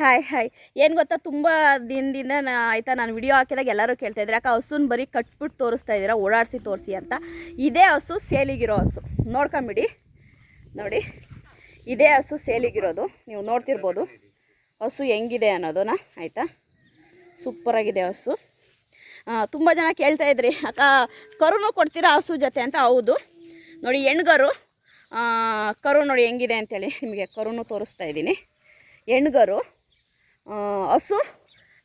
Hi hi ಏನು ಗೊತ್ತಾ? ತುಂಬ ದಿನದಿಂದ ನಾ ಆಯಿತಾ, ನಾನು ವಿಡಿಯೋ ಹಾಕಿದಾಗ ಎಲ್ಲರೂ ಕೇಳ್ತಾ ಇದ್ದಾರೆ ಯಾಕೆ ಹಸುನ ಬರೀ ಕಟ್ಬಿಟ್ಟು ತೋರಿಸ್ತಾ ಇದ್ದೀರಾ, ಓಡಾಡಿಸಿ ತೋರಿಸಿ ಅಂತ. ಇದೇ ಹಸು ಸೇಲಿಗಿರೋ ಹಸು. ನೋಡ್ಕೊಂಬಿಡಿ. ನೋಡಿ. ಇದೇ ಹಸು ಸೇಲಿಗಿರೋದು. ನೀವು ನೋಡ್ತಿರ್ಬೋದು. ಹಸು ಹೆಂಗಿದೆ ಅನ್ನೋದನ್ನ. ಆಯಿತಾ? ಸೂಪರಾಗಿದೆ ಹಸು. ತುಂಬ ಜನ ಕೇಳ್ತಾ ಇದ್ರಿ. ಅಕ್ಕ, ಕರುನು ಕೊಡ್ತೀರಾ ಹಸು ಜೊತೆ ಅಂತ? ಹೌದು. ನೋಡಿ, ಹೆಣ್ಗರು ಕರು ನೋಡಿ ಹೆಂಗಿದೆ ಅಂತೇಳಿ ನಿಮಗೆ ಕರುನು ತೋರಿಸ್ತಾ ಇದ್ದೀನಿ. ಹೆಣ್ಗರು ಹಸು,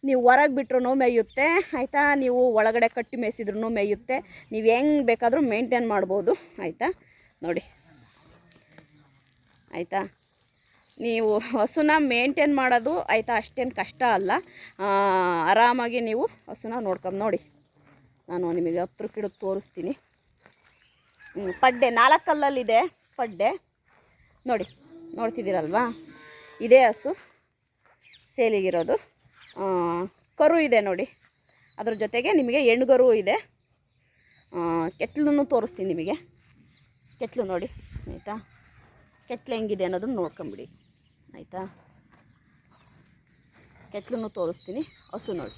ನೀವು ಹೊರಗೆ ಬಿಟ್ರು ಮೇಯುತ್ತೆ. ಆಯಿತಾ? ನೀವು ಒಳಗಡೆ ಕಟ್ಟಿ ಮೇಯಿಸಿದ್ರು ಮೇಯುತ್ತೆ. ನೀವು ಹೆಂಗೆ ಬೇಕಾದರೂ ಮೇಂಟೈನ್ ಮಾಡ್ಬೋದು. ಆಯಿತಾ? ನೋಡಿ. ಆಯಿತಾ? ನೀವು ಹಸುನ ಮೇಂಟೈನ್ ಮಾಡೋದು ಆಯಿತಾ ಅಷ್ಟೇನು ಕಷ್ಟ ಅಲ್ಲ. ಆರಾಮಾಗಿ ನೀವು ಹಸುನ ನೋಡ್ಕೊಂಡು ನೋಡಿ. ನಾನು ನಿಮಗೆ ಹತ್ರಕ್ಕಿಡೋದು ತೋರಿಸ್ತೀನಿ. ಪಡ್ಡೆ. ನಾಲ್ಕು ಕಲ್ಲಲ್ಲಿದೆ ಪಡ್ಡೆ. ನೋಡಿ. ನೋಡ್ತಿದ್ದೀರಲ್ವಾ? ಇದೇ ಹಸು. ಸೇಲಿಗಿರೋದು. ಕರು ಇದೆ ನೋಡಿ. ಅದ್ರ ಜೊತೆಗೆ ನಿಮಗೆ ಹೆಣ್ಗರು ಇದೆ. ಕೆತ್ತಲನ್ನು ತೋರಿಸ್ತೀನಿ ನಿಮಗೆ. ಕೆತ್ತಲು ನೋಡಿ, ಆಯಿತಾ? ಕೆತ್ತಲು ಹೆಂಗಿದೆ ಅನ್ನೋದನ್ನು ನೋಡ್ಕೊಂಬಿಡಿ. ಆಯಿತಾ? ಕೆತ್ತಲನ್ನು ತೋರಿಸ್ತೀನಿ. ಹಸು ನೋಡಿ.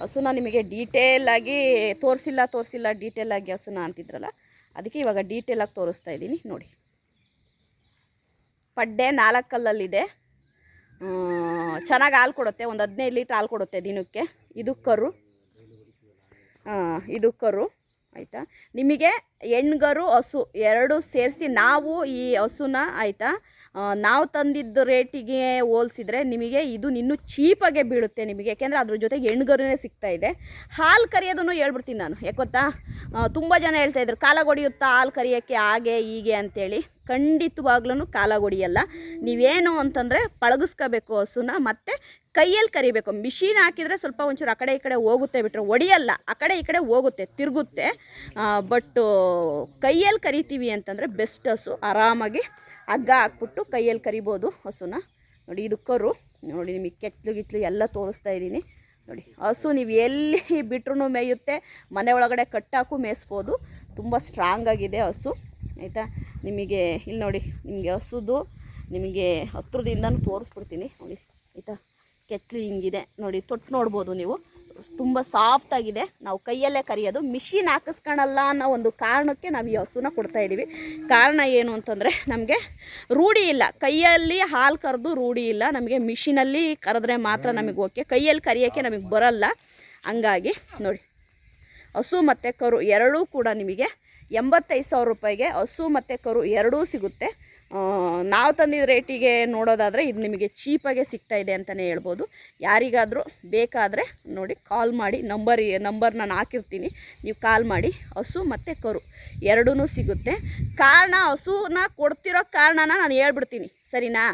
ಹಸುನ ನಿಮಗೆ ಡೀಟೇಲಾಗಿ ತೋರಿಸಿಲ್ಲ ತೋರಿಸಿಲ್ಲ ಡೀಟೇಲಾಗಿ ಹಸುನ ಅಂತಿದ್ರಲ್ಲ, ಅದಕ್ಕೆ ಇವಾಗ ಡೀಟೇಲಾಗಿ ತೋರಿಸ್ತಾ ಇದ್ದೀನಿ ನೋಡಿ. ಪಡ್ಡೆ ನಾಲ್ಕು ಕಲ್ಲಲ್ಲಿದೆ ಚೆನ್ನಾಗಿ ಹಾಲು ಕೊಡುತ್ತೆ. ಒಂದು ಹದಿನೈದು ಲೀಟ್ರ್ ಹಾಲು ಕೊಡುತ್ತೆ ದಿನಕ್ಕೆ. ಇದು ಕರು. ಇದು ಕರು. ಆಯಿತಾ? ನಿಮಗೆ ಹೆಣ್ಗರು ಹಸು ಎರಡು ಸೇರಿಸಿ ನಾವು ಈ ಹಸುನ ಆಯಿತಾ ನಾವು ತಂದಿದ್ದ ರೇಟಿಗೆ ಹೋಲಿಸಿದ್ರೆ ನಿಮಗೆ ಇದು ಇನ್ನೂ ಚೀಪಾಗೆ ಬೀಳುತ್ತೆ ನಿಮಗೆ. ಯಾಕೆಂದರೆ ಅದ್ರ ಜೊತೆಗೆ ಹೆಣ್ಗರುನೇ ಸಿಗ್ತಾ ಇದೆ. ಹಾಲು ಕರಿಯೋದನ್ನು ಹೇಳ್ಬಿಡ್ತೀನಿ ನಾನು, ಯಾಕೆ ಗೊತ್ತಾ? ತುಂಬ ಜನ ಹೇಳ್ತಾ ಇದ್ರು, ಕಾಲ ಹೊಡಿಯುತ್ತಾ ಹಾಲು ಕರಿಯೋಕ್ಕೆ ಹಾಗೆ ಹೀಗೆ ಅಂತೇಳಿ. ಖಂಡಿತವಾಗ್ಲೂ ಕಾಲ ಹೊಡಿಯಲ್ಲ ನೀವೇನು ಅಂತಂದರೆ ಪಳಗಿಸ್ಕೋಬೇಕು ಹಸುನ, ಮತ್ತು ಕೈಯಲ್ಲಿ ಕರಿಬೇಕು. ಮಿಷಿನ್ ಹಾಕಿದರೆ ಸ್ವಲ್ಪ ಒಂಚೂರು ಆ ಕಡೆ ಈ ಕಡೆ ಹೋಗುತ್ತೆ ಬಿಟ್ಟರೆ ಒಡಿಯಲ್ಲ, ಆ ಕಡೆ ಈ ಕಡೆ ಹೋಗುತ್ತೆ, ತಿರುಗುತ್ತೆ. ಬಟ್ ಕೈಯಲ್ಲಿ ಕರಿತೀವಿ ಅಂತಂದರೆ ಬೆಸ್ಟ್ ಹಸು. ಆರಾಮಾಗಿ ಹಗ್ಗ ಹಾಕ್ಬಿಟ್ಟು ಕೈಯಲ್ಲಿ ಕರಿಬೋದು ಹಸುನ. ನೋಡಿ, ಇದು ಕರು. ನೋಡಿ, ನಿಮಗೆ ಕೆತ್ತಲು ಗಿತ್ಲು ಎಲ್ಲ ತೋರಿಸ್ತಾ ಇದ್ದೀನಿ. ನೋಡಿ, ಹಸು ನೀವು ಎಲ್ಲಿ ಬಿಟ್ರೂ ಮೇಯುತ್ತೆ, ಮನೆ ಒಳಗಡೆ ಕಟ್ಟಾಕು ಮೇಯಿಸ್ಬೋದು. ತುಂಬ ಸ್ಟ್ರಾಂಗ್ ಆಗಿದೆ ಹಸು. ಆಯಿತಾ? ನಿಮಗೆ, ಇಲ್ಲಿ ನೋಡಿ, ನಿಮಗೆ ಹಸುದು ನಿಮಗೆ ಹತ್ರದಿಂದನೂ ತೋರಿಸ್ಬಿಡ್ತೀನಿ. ನೋಡಿ, ಆಯಿತಾ? ಕೆತ್ತಲು ಹಿಂಗಿದೆ. ನೋಡಿ ತೊಟ್ಟು ನೋಡ್ಬೋದು ನೀವು. ತುಂಬ ಸಾಫ್ಟಾಗಿದೆ ನಾವು ಕೈಯಲ್ಲೇ ಕರಿಯೋದು ಮಿಷಿನ್ ಹಾಕಿಸ್ಕೊಳಲ್ಲ ಅನ್ನೋ ಒಂದು ಕಾರಣಕ್ಕೆ ನಾವು ಈ ಹಸುನ ಕೊಡ್ತಾ ಇದ್ದೀವಿ ಕಾರಣ ಏನು ಅಂತಂದರೆ ನಮಗೆ ರೂಢಿ ಇಲ್ಲ. ಕೈಯಲ್ಲಿ ಹಾಲು ಕರೆದು ರೂಢಿ ಇಲ್ಲ. ನಮಗೆ ಮಿಷಿನಲ್ಲಿ ಕರೆದ್ರೆ ಮಾತ್ರ ನಮಗೆ ಓಕೆ ಕೈಯಲ್ಲಿ ಕರಿಯೋಕ್ಕೆ ನಮಗೆ ಬರಲ್ಲ. ಹಂಗಾಗಿ ನೋಡಿ ಹಸು ಮತ್ತು ಕರು ಎರಡೂ ಕೂಡ ನಿಮಗೆ ಎಂಬತ್ತೈದು ಸಾವಿರ ರೂಪಾಯಿಗೆ ಹಸು ಮತ್ತು ಕರು ಎರಡೂ ಸಿಗುತ್ತೆ. ನಾವು ತಂದಿದ್ದ ರೇಟಿಗೆ ನೋಡೋದಾದರೆ ಇದು ನಿಮಗೆ ಚೀಪಾಗೆ ಸಿಗ್ತಾ ಇದೆ ಅಂತಲೇ ಹೇಳ್ಬೋದು. ಯಾರಿಗಾದರೂ ಬೇಕಾದರೆ ನೋಡಿ ಕಾಲ್ ಮಾಡಿ ನಂಬರ್ ನಂಬರ್ ನಾನು ಹಾಕಿರ್ತೀನಿ. ನೀವು ಕಾಲ್ ಮಾಡಿ. ಹಸು ಮತ್ತು ಕರು ಎರಡೂ ಸಿಗುತ್ತೆ. ಕಾರಣ ಹಸುನ ಕೊಡ್ತಿರೋ ಕಾರಣನ ನಾನು ಹೇಳ್ಬಿಡ್ತೀನಿ. ಸರಿನಾ?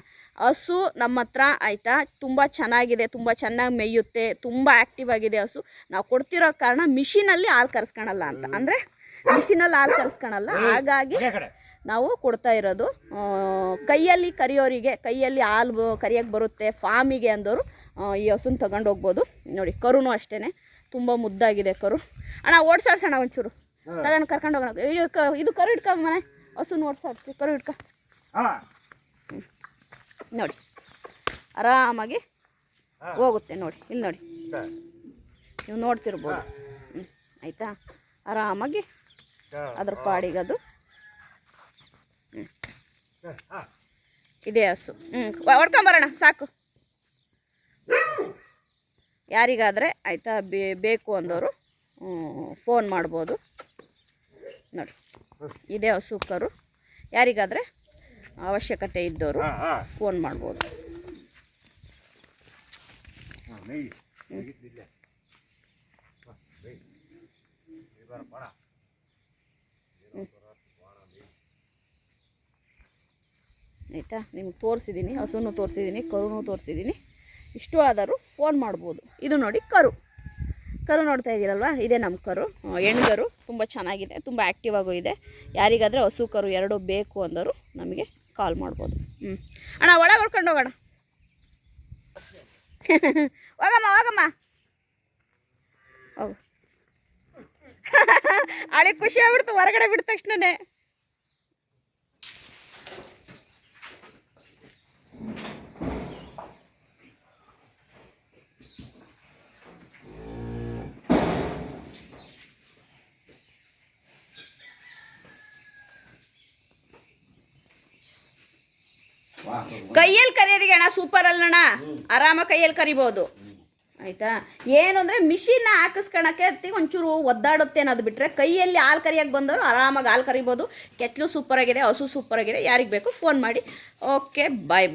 ಹಸು ನಮ್ಮ ಹತ್ರ ಆಯಿತಾ? ತುಂಬ ಚೆನ್ನಾಗಿದೆ, ತುಂಬ ಚೆನ್ನಾಗಿ ಮೇಯುತ್ತೆ, ತುಂಬ ಆ್ಯಕ್ಟಿವ್ ಆಗಿದೆ ಹಸು. ನಾವು ಕೊಡ್ತಿರೋ ಕಾರಣ ಮಿಷಿನಲ್ಲಿ ಹಾಲು ಕರೆಸ್ಕೊಳಲ್ಲ ಅಂತ. ಅಂದರೆ ಮಿಷಿನಲ್ಲಿ ಹಾಲು ಕರ್ಸ್ಕೊಳಲ್ಲ ಹಾಗಾಗಿ ನಾವು ಕೊಡ್ತಾ ಇರೋದು ಕೈಯಲ್ಲಿ ಕರಿಯೋರಿಗೆ ಕೈಯಲ್ಲಿ ಹಾಲು ಕರಿಯೋಕ್ಕೆ ಬರುತ್ತೆ ಫಾಮಿಗೆ ಅಂದವರು ಈ ಹಸುನ ತಗೊಂಡು ಹೋಗ್ಬೋದು. ನೋಡಿ ಕರುನು ಅಷ್ಟೇ ತುಂಬ ಮುದ್ದಾಗಿದೆ ಕರು. ಅಣ್ಣ ಓಡ್ಸಾಡ್ಸೋಣ ಒಂಚೂರು. ತಗೊಂಡು ಕರ್ಕೊಂಡು ಹೋಗೋಣ. ಇದು ಕರು ಇಟ್ಕೊ ಮನೆ. ಹಸುನ ಓಡ್ಸಾಡ್ತೀವಿ ಕರು ಇಟ್ಕ ನೋಡಿ ಆರಾಮಾಗಿ ಹೋಗುತ್ತೆ. ನೋಡಿ ಇಲ್ಲಿ ನೋಡಿ. ನೀವು ನೋಡ್ತಿರ್ಬೋದು. ಹ್ಞೂ ಆಯಿತಾ? ಆರಾಮಾಗಿ ಅದ್ರ ಪಾಡಿಗದು ಇದೇ ಹಸು. ಹ್ಞೂ ಹೊಡ್ಕೊಂಬರೋಣ ಸಾಕು. ಯಾರಿಗಾದರೆ ಆಯಿತಾ ಬೇಕು ಅಂದವರು ಫೋನ್ ಮಾಡ್ಬೋದು. ನೋಡಿ, ಇದೇ ಹಸು ಕರು. ಯಾರಿಗಾದರೆ ಅವಶ್ಯಕತೆ ಇದ್ದವರು ಫೋನ್ ಮಾಡ್ಬೋದು. ಆಯಿತಾ? ನಿಮ್ಗೆ ತೋರಿಸಿದ್ದೀನಿ ಹಸುನು ತೋರಿಸಿದ್ದೀನಿ ಕರುನೂ ತೋರಿಸಿದ್ದೀನಿ ಇಷ್ಟು ಆದರೂ ಫೋನ್ ಮಾಡ್ಬೋದು. ಇದು ನೋಡಿ ಕರು. ಕರು ನೋಡ್ತಾ ಇದ್ದೀರಲ್ವ? ಇದೇ ನಮ್ಮ ಕರು. ಹೆಣ್ಗರು ತುಂಬ ಚೆನ್ನಾಗಿದೆ, ತುಂಬ ಆ್ಯಕ್ಟಿವ್ ಆಗೂ ಇದೆ. ಯಾರಿಗಾದರೆ ಹಸು, ಕರು ಎರಡು ಬೇಕು ಅಂದರು ನಮಗೆ ಕಾಲ್ ಮಾಡ್ಬೋದು. ಹ್ಞೂ ಅಣ್ಣ, ಒಳಗೆ ಹೊಡ್ಕೊಂಡು ಹೋಗೋಣ. ಹೋಗಮ್ಮ ಹೋಗಮ್ಮ. ಹೋಗು. ಅಳಿ ಖುಷಿ ಆಗ್ಬಿಡ್ತು ಹೊರಗಡೆ ಬಿಟ್ಟ ತಕ್ಷಣನೇ. ಕೈಯಲ್ಲಿ ಕರಿಯೋರಿಗೆ ಅಣ್ಣ ಸೂಪರ್ ಅಲ್ಲಣ್ಣ. ಆರಾಮ ಕೈಯಲ್ಲಿ ಕರಿಬಹುದು ಆಯ್ತಾ? ಏನು ಅಂದರೆ ಮಿಷಿನ್ನ ಹಾಕಿಸ್ಕೊಳಕ್ಕೆ ಅತ್ತಿ ಒಂಚೂರು ಒದ್ದಾಡುತ್ತೆ ಅನ್ನೋದು ಬಿಟ್ಟರೆ ಕೈಯಲ್ಲಿ ಹಾಲು ಕರಿಯೋಕೆ ಬಂದವರು ಆರಾಮಾಗಿ ಹಾಲು ಕರಿಬೋದು. ಕೆತ್ತಲು ಸೂಪರಾಗಿದೆ ಹಸು ಸೂಪರಾಗಿದೆ ಯಾರಿಗೆ ಬೇಕು ಫೋನ್ ಮಾಡಿ. ಓಕೆ ಬಾಯ್ ಬಾಯ್